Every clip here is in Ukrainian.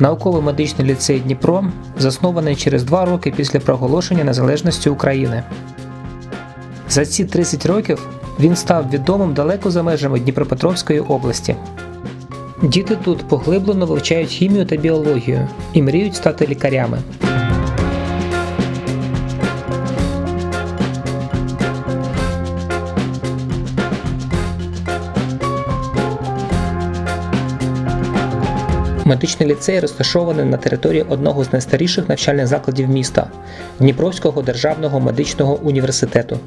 Науковий медичний ліцей Дніпро заснований через два роки після проголошення незалежності України. За ці 30 років він став відомим далеко за межами Дніпропетровської області. Діти тут поглиблено вивчають хімію та біологію і мріють стати лікарями. Медичний ліцей розташований на території одного з найстаріших навчальних закладів міста Дніпровського державного медичного університету.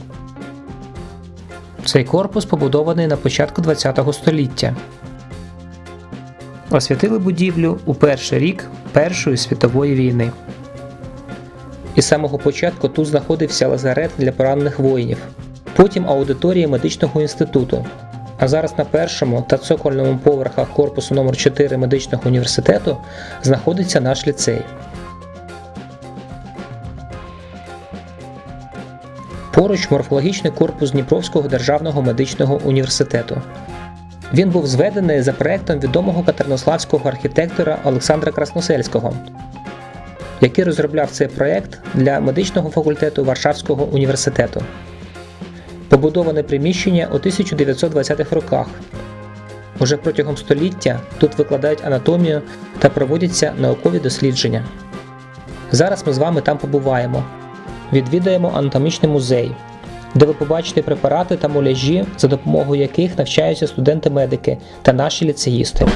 Цей корпус побудований на початку ХХ століття. Освятили будівлю у перший рік Першої світової війни. Із самого початку тут знаходився лазарет для поранених воїнів, потім аудиторія медичного інституту. А зараз на першому та цокольному поверхах корпусу номер 4 медичного університету знаходиться наш ліцей. Поруч морфологічний корпус Дніпровського державного медичного університету. Він був зведений за проектом відомого катернославського архітектора Олександра Красносельського, який розробляв цей проект для медичного факультету Варшавського університету. Побудоване приміщення у 1920-х роках. Уже протягом століття тут викладають анатомію та проводяться наукові дослідження. Зараз ми з вами там побуваємо. Відвідаємо анатомічний музей, де ви побачите препарати та муляжі, за допомогою яких навчаються студенти-медики та наші ліцеїсти.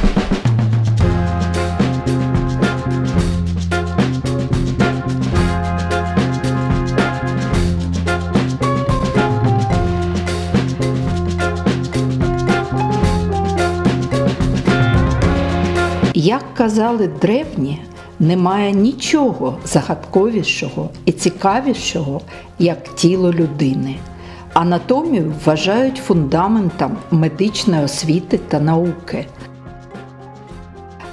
Як казали древні, немає нічого загадковішого і цікавішого, як тіло людини. Анатомію вважають фундаментом медичної освіти та науки.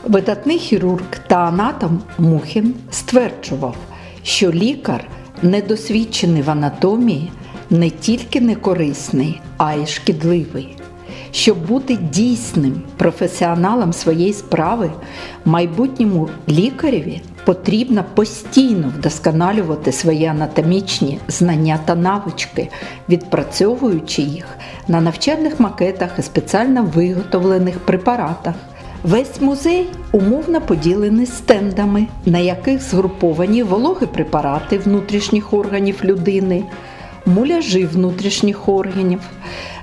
Видатний хірург та анатом Мухін стверджував, що лікар, недосвідчений в анатомії, не тільки не корисний, а й шкідливий. Щоб бути дійсним професіоналом своєї справи, майбутньому лікареві потрібно постійно вдосконалювати свої анатомічні знання та навички, відпрацьовуючи їх на навчальних макетах і спеціально виготовлених препаратах. Весь музей умовно поділений стендами, на яких згруповані вологі препарати внутрішніх органів людини, муляжі внутрішніх органів.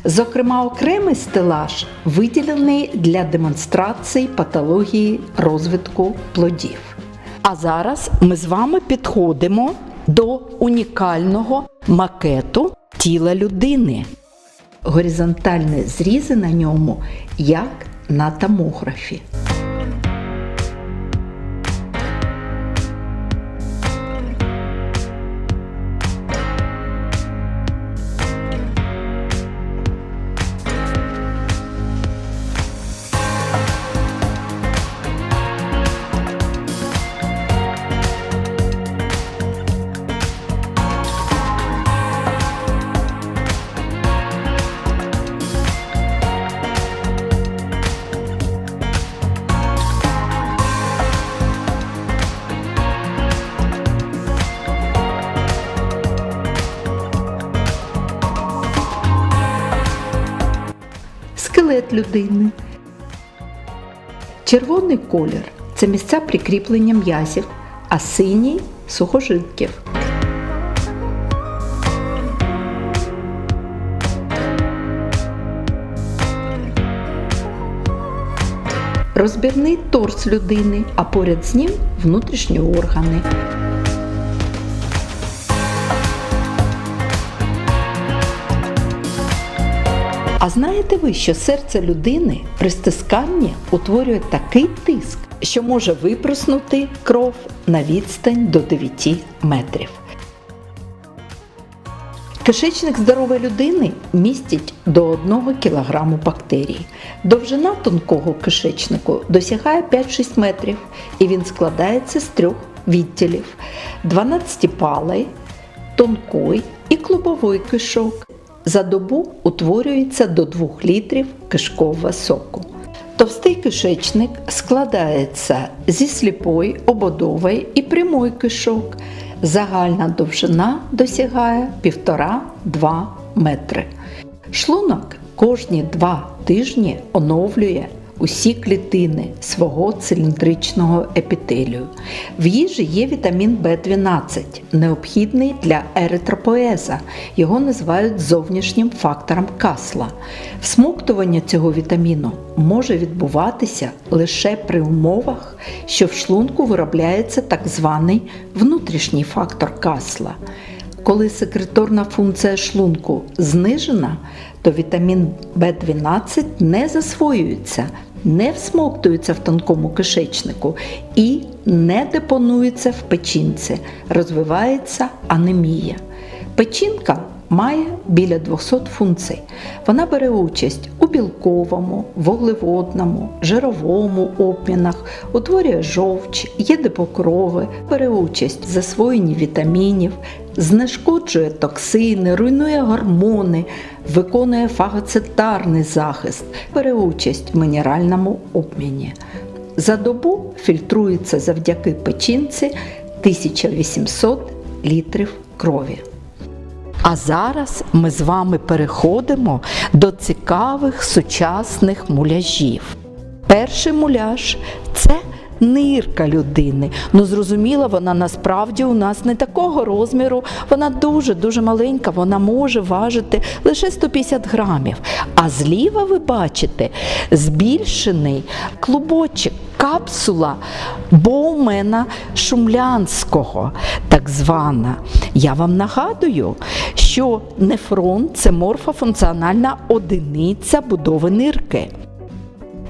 Зокрема, окремий стелаж виділений для демонстрації патології розвитку плодів. А зараз ми з вами підходимо до унікального макету тіла людини. Горизонтальні зрізи на ньому, як на томографі. Людини. Червоний колір це місця прикріплення м'язів, а синій сухожилків. Розбірний торс людини, а поряд з ним внутрішні органи. А знаєте ви, що серце людини при стисканні утворює такий тиск, що може випруснути кров на відстань до 9 метрів. Кишечник здорової людини містить до 1 кг бактерій. Довжина тонкого кишечнику досягає 5-6 метрів, і він складається з трьох відділів: 12-палий, тонкий і клубовий кишок. За добу утворюється до 2 літрів кишкового соку. Товстий кишечник складається зі сліпої, ободової і прямої кишок. Загальна довжина досягає 1,5-2 метри. Шлунок кожні два тижні оновлює усі клітини свого циліндричного епітелію. В їжі є вітамін В12, необхідний для еритропоеза. Його називають зовнішнім фактором касла. Всмоктування цього вітаміну може відбуватися лише при умовах, що в шлунку виробляється так званий внутрішній фактор касла. Коли секреторна функція шлунку знижена, то вітамін В12 не засвоюється, не всмоктується в тонкому кишечнику і не депонується в печінці, розвивається анемія. Печінка має біля 200 функцій. Вона бере участь у білковому, вуглеводному, жировому обмінах, утворює жовч, є депокрови, бере участь в засвоєнні вітамінів, знешкоджує токсини, руйнує гормони, виконує фагоцитарний захист, бере участь в мінеральному обміні. За добу фільтрується завдяки печінці 1800 літрів крові. А зараз ми з вами переходимо до цікавих сучасних муляжів. Перший муляж це нирка людини. Ну, зрозуміло, вона насправді у нас не такого розміру, вона дуже-дуже маленька, вона може важити лише 150 грамів. А зліва ви бачите збільшений клубочок, капсула Боумена Шумлянського, так звана. Я вам нагадую, що нефрон це морфофункціональна одиниця будови нирки.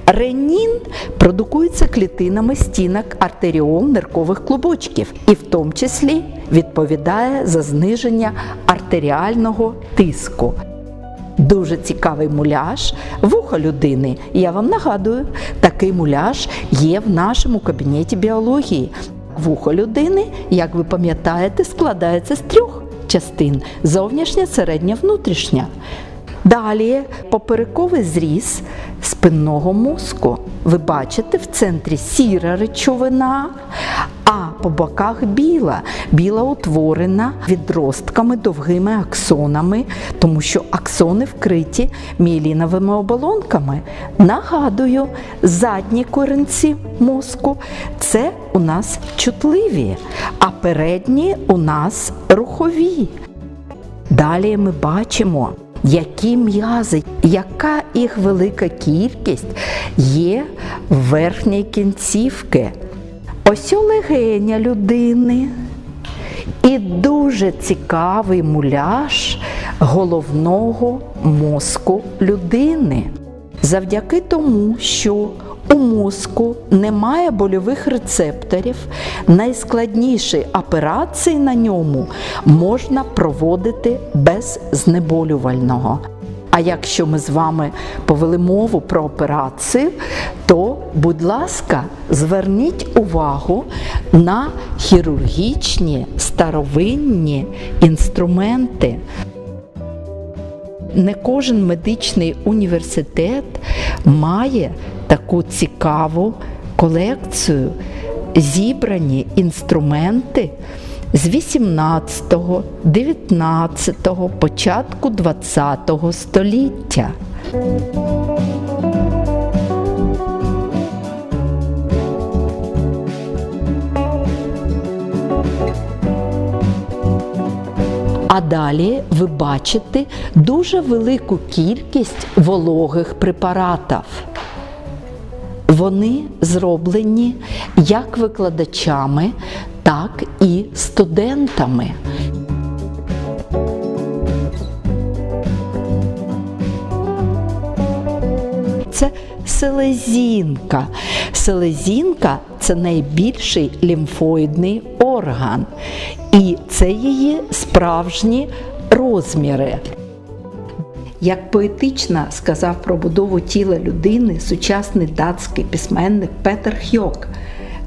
Ренін продукується клітинами стінок артеріол ниркових клубочків і в тому числі відповідає за зниження артеріального тиску. Дуже цікавий муляж вуха людини. Я вам нагадую, такий муляж є в нашому кабінеті біології. Вухо людини, як ви пам'ятаєте, складається з трьох частин: зовнішня, середня, внутрішня. Далі поперековий зріз спинного мозку. Ви бачите в центрі сіра речовина, а по боках біла. Біла утворена відростками довгими аксонами, тому що аксони вкриті міеліновими оболонками. Нагадую, задні коренці мозку це у нас чутливі, а передні у нас рухові. Далі ми бачимо, які м'язи, яка їх велика кількість є в верхній кінцівки. Ось легеня людини. І дуже цікавий муляж головного мозку людини. Завдяки тому, що у мозку немає больових рецепторів, найскладніші операції на ньому можна проводити без знеболювального. А якщо ми з вами повели мову про операцію, то, будь ласка, зверніть увагу на хірургічні старовинні інструменти. Не кожен медичний університет має таку цікаву колекцію, зібрані інструменти з 18-го, 19-го, початку 20-го століття. А далі ви бачите дуже велику кількість вологих препаратів. Вони зроблені як викладачами, так і студентами. Це селезінка. Селезінка це найбільший лімфоїдний орган, і це її справжні розміри. Як поетично сказав про будову тіла людини сучасний датський письменник Петер Хьок,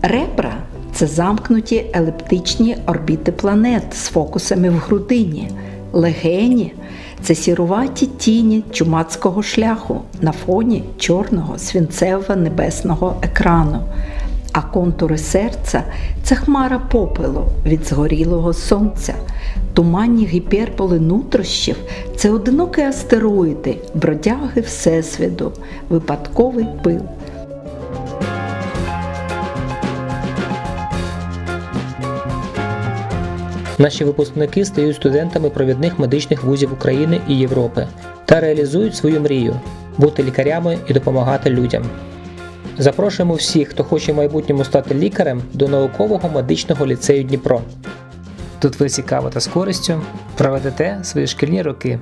ребра це замкнуті еліптичні орбіти планет з фокусами в грудині, легені це сіруваті тіні чумацького шляху на фоні чорного свінцево-небесного екрану. А контури серця це хмара попелу від згорілого сонця. Туманні гіперболи нутрощів це одинокі астероїди, бродяги Всесвіту, випадковий пил. Наші випускники стають студентами провідних медичних вузів України і Європи та реалізують свою мрію бути лікарями і допомагати людям. Запрошуємо всіх, хто хоче в майбутньому стати лікарем, до наукового медичного ліцею Дніпро. Тут ви цікаво та з користю проведете свої шкільні роки.